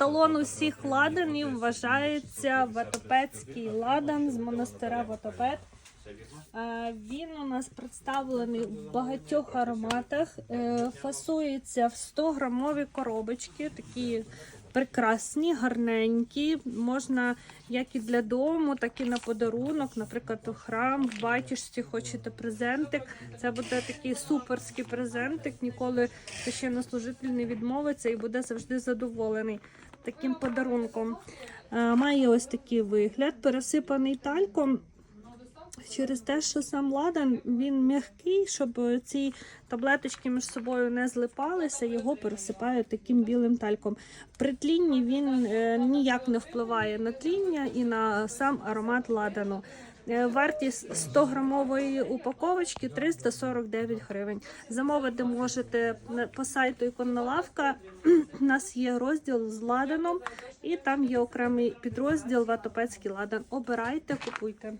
Талон усіх ладанів вважається Ватопецький ладан з монастиря Ватопет. Е, Він у нас представлений в багатьох ароматах. Е, Фасується в 100 грамові коробочки, такі прекрасні, гарненькі. Можна як і для дому, так і на подарунок. Наприклад, у храм, в батюшці хочете презентик. Це буде такий суперський презентик. Ніколи священнослужитель не відмовиться і буде завжди задоволений таким подарунком. Е, Має ось такий вигляд, пересипаний тальком. Через те, що сам ладан він м'який, щоб ці таблеточки між собою не злипалися, його пересипають таким білим тальком. При тлінні він е, ніяк не впливає на тління і на сам аромат ладану. Е, Вартість 100 грамової упаковочки 349 гривень. Замовити можете по сайту Іконна лавка. У нас є розділ з ладаном, і там є окремий підрозділ Ватопецький ладан. Обирайте, купуйте.